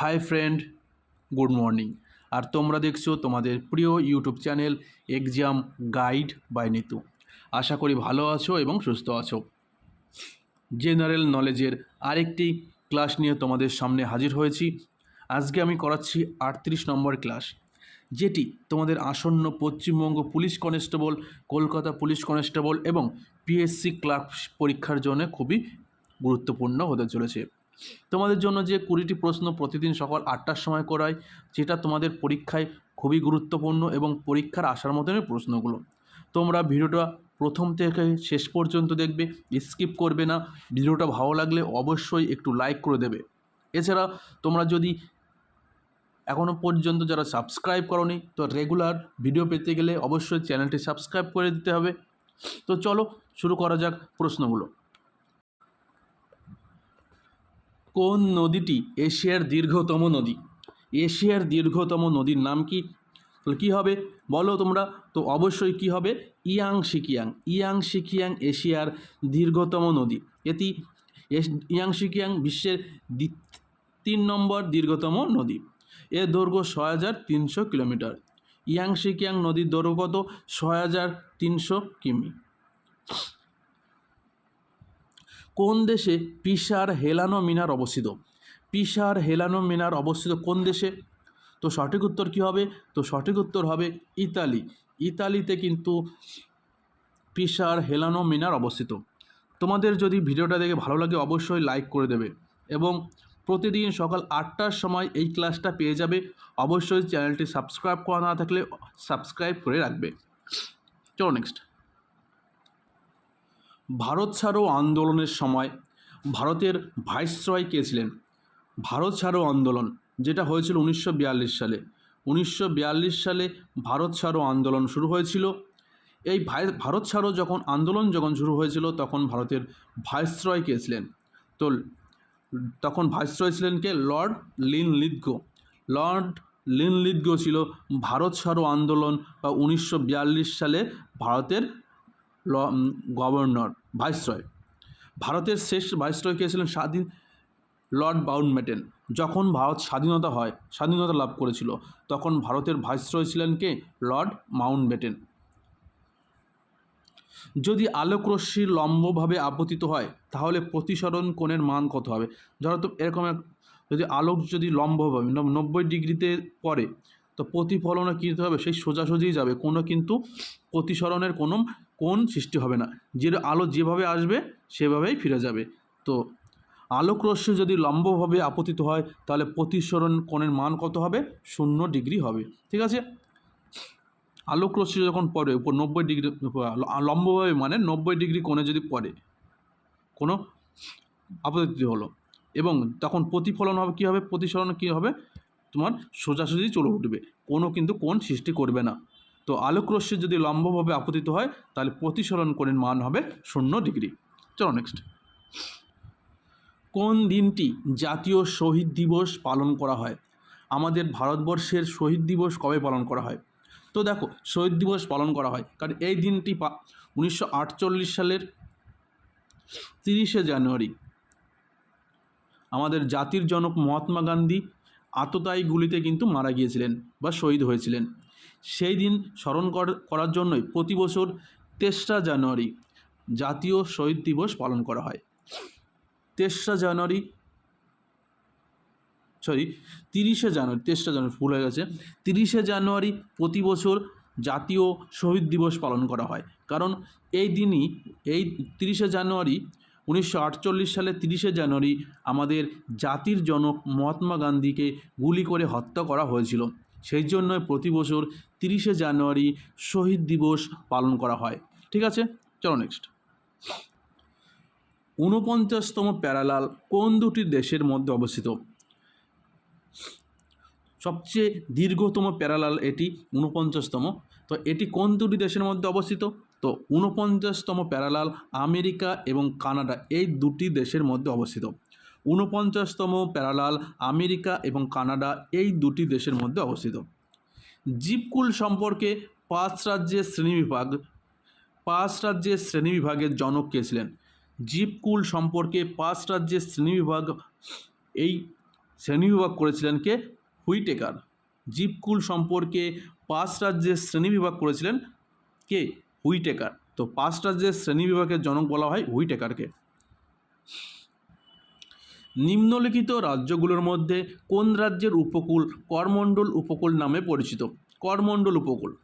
Hi friend, good morning. আর তোমরা দেখছ তোমাদের প্রিয় YouTube channel exam guide by Nitu. আশা করি ভালো আছো এবং সুস্থ আছো। জেনারেল নলেজের আরেকটি ক্লাস নিয়ে তোমাদের সামনে হাজির হয়েছি। আজকে আমি করাচ্ছি আটত্রিশ নম্বর ক্লাস, যেটি তোমাদের আসন্ন Paschimbanga police constable, Kolkata police constable এবং পিএসসি ক্লার্ক পরীক্ষার জন্য খুবই গুরুত্বপূর্ণ হতে চলেছে। তোমাদের জন্য যে কুড়িটি প্রশ্ন প্রতিদিন সকাল আটটার সময় করায় যেটা তোমাদের পরীক্ষায় খুবই গুরুত্বপূর্ণ এবং পরীক্ষার আসার মতনই প্রশ্নগুলো। তোমরা ভিডিওটা প্রথম থেকে শেষ পর্যন্ত দেখবে, স্কিপ করবে না, ভিডিওটা ভালো লাগলে অবশ্যই একটু লাইক করে দেবে। এছাড়া তোমরা যদি এখনও পর্যন্ত যারা সাবস্ক্রাইব করনি, তো রেগুলার ভিডিও পেতে গেলে অবশ্যই চ্যানেলটি সাবস্ক্রাইব করে দিতে হবে। তো চলো শুরু করা যাক প্রশ্নগুলো। কোন নদীটি এশিয়ার দীর্ঘতম নদী? এশিয়ার দীর্ঘতম নদীর নাম কি? তাহলে কী হবে? বলো তোমরা। তো অবশ্যই কি হবে? ইয়াং সিকিয়াং ইয়াং সিকিয়াং এশিয়ার দীর্ঘতম নদী। এটি ইয়াং সিকিয়াং বিশ্বের তিন নম্বর দীর্ঘতম নদী। এর দৈর্ঘ্য ছয় হাজার তিনশো কিলোমিটার। ইয়াং সিকিয়াং নদীর দৈর্ঘ্য কত? ছয় হাজার তিনশো কিমি। কোন দেশে পিসার হেলানো মিনার অবস্থিত? পিসার হেলানো মিনার অবস্থিত কোন দেশে? তো সঠিক উত্তর কী হবে? তো সঠিক উত্তর হবে ইতালি। ইতালিতে কিন্তু পিসার হেলানো মিনার অবস্থিত। তোমাদের যদি ভিডিওটা দেখে ভালো লাগে অবশ্যই লাইক করে দেবে এবং প্রতিদিন সকাল আটটার সময় এই ক্লাসটা পেয়ে যাবে। অবশ্যই চ্যানেলটি সাবস্ক্রাইব করা না থাকলে সাবস্ক্রাইব করে রাখবে। চলো নেক্সট ভারত ছাড়ো আন্দোলনের সময় ভারতের ভাইসরয় কে ছিলেন? ভারত ছাড়ো আন্দোলন, যেটা হয়েছিল উনিশশো বিয়াল্লিশ সালে। উনিশশো বিয়াল্লিশ সালে ভারত ছাড়ো আন্দোলন শুরু হয়েছিল। এই ভারত ছাড়ো যখন আন্দোলন যখন শুরু হয়েছিল, তখন ভারতের ভাইসরয় কে ছিলেন? তো তখন ভাইসরয় ছিলেন কে? Lord Linlithgow. Lord Linlithgow ছিল ভারত ছাড়ো আন্দোলন বা উনিশশো বিয়াল্লিশ সালে ভারতের গভর্নর। ভাইসরয়। ভারতের শেষ ভাইসরয় কে ছিলেন স্বাধীন লর্ড বাউন্ডম্যাটেন যখন ভারত স্বাধীনতা হয়, স্বাধীনতা লাভ করেছিল, তখন ভারতের ভাইসরয় ছিলেন কে? লর্ড মাউন্টব্যাটেন যদি আলোকরশ্মি লম্বভাবে আপতিত হয়, তাহলে প্রতিসরণ কোণের মান কত হবে? ধরো তো এরকম এক যদি আলোক যদি লম্বভাবে নব- নব্বই ডিগ্রিতে পড়ে, তো প্রতিফলনে কী হবে, সেই সোজাসুজিই যাবে। কোনো কিন্তু প্রতিসরণের কোনো কোণ সৃষ্টি হবে না। যে আলো যেভাবে আসবে, সেভাবেই ফিরে যাবে। তো আলোক রশ্মি যদি লম্বভাবে আপতিত হয়, তাহলে প্রতিসরণ কোণের মান কত হবে? শূন্য ডিগ্রি হবে। ঠিক আছে? আলোক রশ্মি যখন পড়ে, উপর নব্বই ডিগ্রি, লম্বভাবে মানে নব্বই ডিগ্রি কোণে যদি পড়ে, কোনো আপতিত হলো, এবং তখন প্রতিফলন হবে কী হবে? প্রতিসরণ কী হবে? তোমার সোজাসুজি চলে উঠবে। কোনো কিন্তু কোণ সৃষ্টি করবে না। তো আলোক রশ্মি যদি লম্বভাবে আপতিত হয়, তাহলে প্রতিসরণ কোণের মান হবে শূন্য ডিগ্রি। চলো নেক্সট কোন দিনটি জাতীয় শহীদ দিবস পালন করা হয়? আমাদের ভারতবর্ষের শহীদ দিবস কবে পালন করা হয়? তো দেখো, শহীদ দিবস পালন করা হয়, কারণ এই দিনটি পা, উনিশশো আটচল্লিশ সালের তিরিশে জানুয়ারি। আমাদের জাতির জনক মহাত্মা গান্ধী আততায়ী গুলিতে কিন্তু মারা গিয়েছিলেন বা শহীদ হয়েছিলেন। সেই দিন স্মরণ কর- করার জন্যই প্রতি বছর তেসরা জানুয়ারি জাতীয় শহীদ দিবস পালন করা হয়। তেসরা জানুয়ারি সরি তিরিশে জানুয়ারি, তেসরা জানুয়ারি, ভুল হয়ে গেছে। তিরিশে জানুয়ারি প্রতি বছর জাতীয় শহীদ দিবস পালন করা হয়। কারণ এই দিনই, এই তিরিশে জানুয়ারি উনিশশো আটচল্লিশ সালে তিরিশে জানুয়ারি আমাদের জাতির জনক মহাত্মা গান্ধীকে গুলি করে হত্যা করা হয়েছিল। সেই জন্য প্রতি বছর তিরিশে জানুয়ারি শহীদ দিবস পালন করা হয়। ঠিক আছে? চলো নেক্সট ঊনপঞ্চাশতম প্যারালাল কোন দুটি দেশের মধ্যে অবস্থিত? সবচেয়ে দীর্ঘতম প্যারালাল এটি ঊনপঞ্চাশতম। তো এটি কোন দুটি দেশের মধ্যে অবস্থিত? তো ঊনপঞ্চাশতম প্যারালাল আমেরিকা এবং কানাডা এই দুটি দেশের মধ্যে অবস্থিত। ঊনপঞ্চাশতম প্যারালাল আমেরিকা এবং কানাডা এই দুটি দেশের মধ্যে অবস্থিত। জীবকুল সম্পর্কে পাঁচ রাজ্যের শ্রেণীবিভাগ পাঁচ রাজ্যের শ্রেণীবিভাগের জনক কে ছিলেন? জীবকুল সম্পর্কে পাঁচ রাজ্যের শ্রেণীবিভাগ এই শ্রেণীবিভাগ করেছিলেন কে? হুইটেকার। জীবকুল সম্পর্কে পাঁচ রাজ্যের শ্রেণীবিভাগ করেছিলেন কে? হুইটেকার। তো পাঁচ রাজ্যের শ্রেণীবিভাগের জনক বলা হয় হুইটেকারকে। নিম্নলিখিত রাজ্যগুলোর মধ্যে কোন রাজ্যের উপকূল করমণ্ডল উপকূল নামে পরিচিত? করমণ্ডল উপকূল।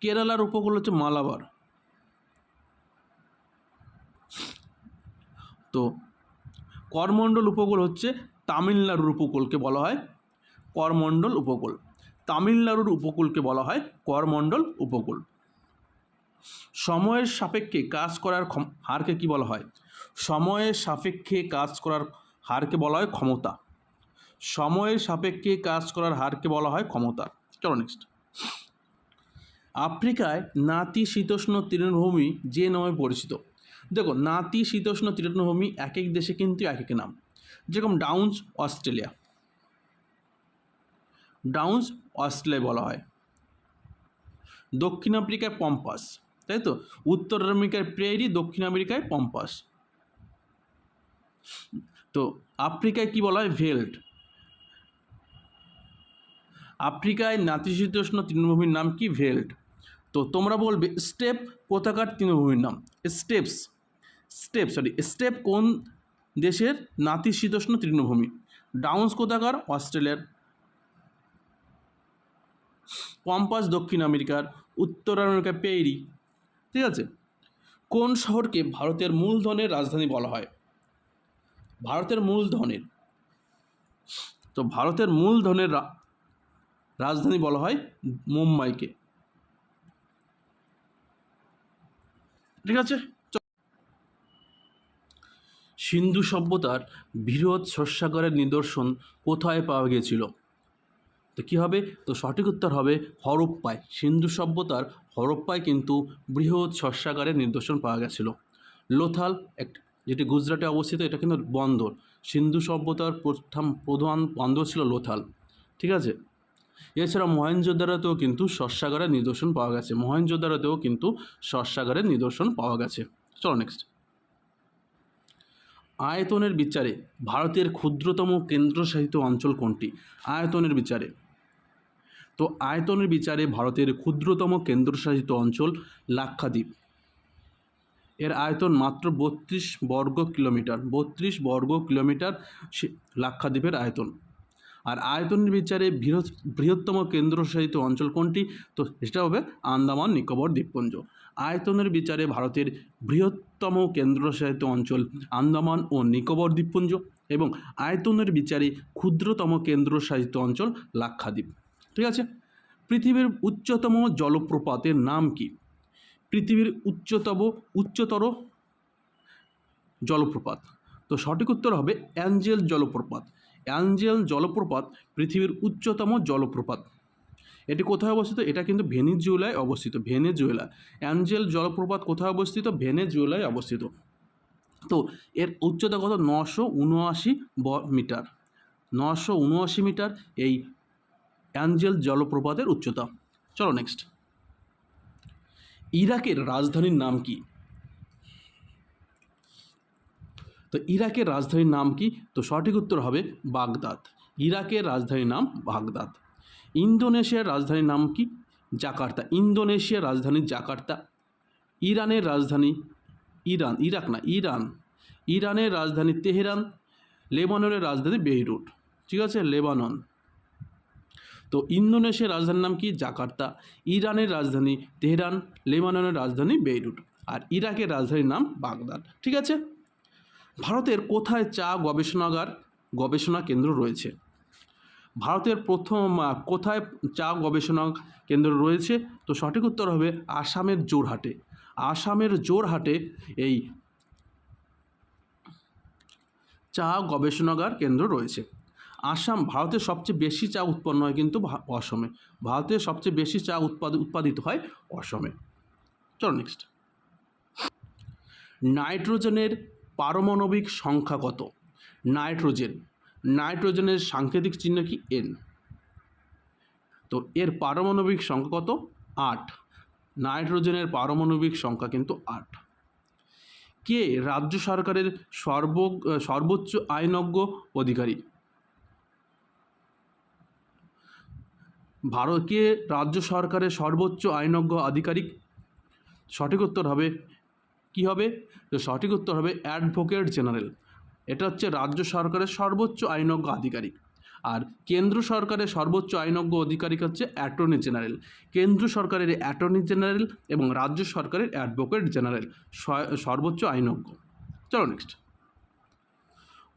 কেরালার উপকূল হচ্ছে মালাবার। তো করমণ্ডল উপকূল হচ্ছে তামিলনাড়ুর উপকূলকে বলা হয় করমণ্ডল উপকূল। তামিলনাড়ুর উপকূলকে বলা হয় করমণ্ডল উপকূল। সময়ের সাপেক্ষে কাজ করার হারকে কি বলা হয়? সময়ের সাপেক্ষে কাজ করার হারকে বলা হয় ক্ষমতা। সময়ের সাপেক্ষে কাজ করার হারকে বলা হয় ক্ষমতা। চলো নেক্সট আফ্রিকায় নাতি শীতোষ্ণ তৃণভূমি যে নামে পরিচিত। দেখো, নাতি শীতোষ্ণ তৃণভূমি এক এক দেশে কিন্তু এক এক নাম। যেরকম ডাউন্স, অস্ট্রেলিয়া। ডাউন্স, অস্ট্রেলিয়া বলা হয়। দক্ষিণ আফ্রিকায় পম্পাস, তাই তো? উত্তর আমেরিকায় প্রেরি, দক্ষিণ আমেরিকায় পম্পাস। তো আফ্রিকায় কি বলা হয়? ভেল্ট। আফ্রিকায় নাতিশীতোষ্ণ তৃণভূমির নাম কি? ভেল্ট। তো তোমরা বলবে, স্টেপ কোথাকার তৃণভূমির নাম? স্টেপস। স্টেপ সরি স্টেপ কোন দেশের নাতিশীতোষ্ণ তৃণভূমি? ডাউন্স কোথাকার? অস্ট্রেলিয়ার। পম্পাস দক্ষিণ আমেরিকার। উত্তর আমেরিকার পেরি ঠিক আছে? কোন শহরকে ভারতের মূলধনের রাজধানী বলা হয়? ভারতের মূলধনের তো ভারতের মূলধনের রাজধানী বলা হয় মুম্বাইকে। ঠিক আছে? সিন্ধু সভ্যতার বৃহৎ শস্যাগারের নিদর্শন কোথায় পাওয়া গিয়েছিল? তো কী হবে? তো সঠিক উত্তর হবে হরপ্পায় সিন্ধু সভ্যতার হরপ্পায় কিন্তু বৃহৎ শস্যাগারের নিদর্শন পাওয়া গেছিল। লোথাল এক যেটি গুজরাটে অবস্থিত, এটা কিন্তু বন্দর। সিন্ধু সভ্যতার প্রথম প্রধান বন্দর ছিল লোথাল, ঠিক আছে? এছাড়া মহেঞ্জোদারাতেও কিন্তু শস্যাগারের নিদর্শন পাওয়া গেছে। মহেঞ্জোদারাতেও কিন্তু শস্যাগারের নিদর্শন পাওয়া গেছে। চলো নেক্সট আয়তনের বিচারে ভারতের ক্ষুদ্রতম কেন্দ্রশাসিত অঞ্চল কোনটি? আয়তনের বিচারে। তো আয়তনের বিচারে ভারতের ক্ষুদ্রতম কেন্দ্রশাসিত অঞ্চল লাক্ষাদ্বীপ। এর আয়তন মাত্র বত্রিশ বর্গ কিলোমিটার, বত্রিশ বর্গ কিলোমিটার লাক্ষাদ্বীপের আয়তন। আর আয়তনের বিচারে বৃহৎ, বৃহত্তম কেন্দ্রশাসিত অঞ্চল কোনটি? তো সেটা হবে আন্দামান নিকোবর দ্বীপপুঞ্জ। আয়তনের বিচারে ভারতের বৃহত্তম কেন্দ্রশাসিত অঞ্চল আন্দামান ও নিকোবর দ্বীপপুঞ্জ এবং আয়তনের বিচারে ক্ষুদ্রতম কেন্দ্রশাসিত অঞ্চল লাক্ষাদ্বীপ। ঠিক আছে? পৃথিবীর উচ্চতম জলপ্রপাতের নাম কি? পৃথিবীর উচ্চতম উচ্চতর জলপ্রপাত। তো সঠিক উত্তর হবে অ্যাঞ্জেল জলপ্রপাত। অ্যাঞ্জেল জলপ্রপাত পৃথিবীর উচ্চতম জলপ্রপাত। এটি কোথায় অবস্থিত? এটা কিন্তু ভেনিজুয়েলায় অবস্থিত, ভেনেজুয়েলা। অ্যাঞ্জেল জলপ্রপাত কোথায় অবস্থিত? ভেনেজুয়েলায় অবস্থিত। তো এর উচ্চতা কত? নশো উনআশি ব মিটার। নশো উনআশি মিটার এই অ্যাঞ্জেল জলপ্রপাতের উচ্চতা। চলো নেক্সট ইরাকের রাজধানীর নাম কি? তো ইরাকের রাজধানীর নাম কি? তো সঠিক উত্তর হবে বাগদাদ। ইরাকের রাজধানীর নাম বাগদাদ। ইন্দোনেশিয়ার রাজধানীর নাম কি? জাকার্তা। ইন্দোনেশিয়ার রাজধানী জাকার্তা। ইরানের রাজধানী ইরান। ইরাক না, ইরান। ইরানের রাজধানী তেহরান। লেবাননের রাজধানী বেইরুট। ঠিক আছে? লেবানন। তো ইন্দোনেশিয়ার রাজধানীর নাম কি? জাকার্তা। ইরানের রাজধানী তেহরান, লেবাননের রাজধানী বেইরুট। আর ইরাকের রাজধানীর নাম বাগদাদ। ঠিক আছে? ভারতের কোথায় চা গবেষণাগার, গবেষণা কেন্দ্র রয়েছে? ভারতের প্রথম কোথায় চা গবেষণা কেন্দ্র রয়েছে? তো সঠিক উত্তর হবে আসামের জোরহাটে। আসামের জোরহাটে এই চা গবেষণাগার কেন্দ্র রয়েছে। আসাম ভারতের সবচেয়ে বেশি চা উৎপন্ন হয় কিন্তু অসমে। ভারতের সবচেয়ে বেশি চা উৎপাদ, উৎপাদিত হয় অসমে। চলো নেক্সট নাইট্রোজেনের পারমাণবিক সংখ্যা কত? নাইট্রোজেন। নাইট্রোজেনের সাংকেতিক চিহ্ন কি? এন তো এর পারমাণবিক সংখ্যা কত? আট। নাইট্রোজেনের পারমাণবিক সংখ্যা কিন্তু আট। কে রাজ্য সরকারের সর্ব সর্বোচ্চ আইনজ্ঞ অধিকারী? ভারত কে রাজ্য সরকারের সর্বোচ্চ আইনজ্ঞ আধিকারিক। সঠিক উত্তর হবে, কি হবে? সঠিক উত্তর হবে অ্যাডভোকেট জেনারেল। এটা হচ্ছে রাজ্য সরকারের সর্বোচ্চ আইনজ্ঞ আধিকারিক। আর কেন্দ্র সরকারের সর্বোচ্চ আইনজ্ঞ আধিকারিক হচ্ছে অ্যাটর্নি জেনারেল। কেন্দ্র সরকারের অ্যাটর্নি জেনারেল এবং রাজ্য সরকারের অ্যাডভোকেট জেনারেল। সর্বোচ্চ আইনজ্ঞ। চলো নেক্সট।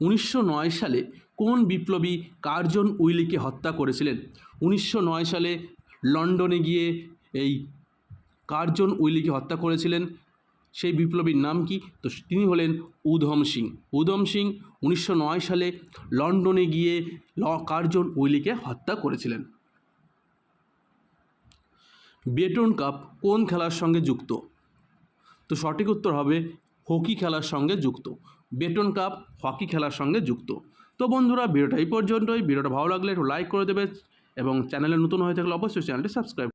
উনিশশো নয় সালে কোন বিপ্লবী কার্জন উইলিকে হত্যা করেছিলেন? উনিশশো নয় সালে লন্ডনে গিয়ে এই কার্জন উইলিকে হত্যা করেছিলেন। সেই বিপ্লবীর নাম কি? তো তিনি হলেন উধম সিং। উধম সিং উনিশশো নয় সালে লন্ডনে গিয়ে ল, কার্জন উইলিকে হত্যা করেছিলেন। বেটন কাপ কোন খেলার সঙ্গে যুক্ত? তো সঠিক উত্তর হবে হকি খেলার সঙ্গে যুক্ত। বেটন কাপ হকি খেলার সঙ্গে যুক্ত। তো বন্ধুরা, ভিডিওটা এই পর্যন্তই। ভিডিওটা ভালো লাগলে একটু লাইক করে দেবে এবং চ্যানেলে নতুন হয়ে থাকলে অবশ্যই চ্যানেলটি সাবস্ক্রাইব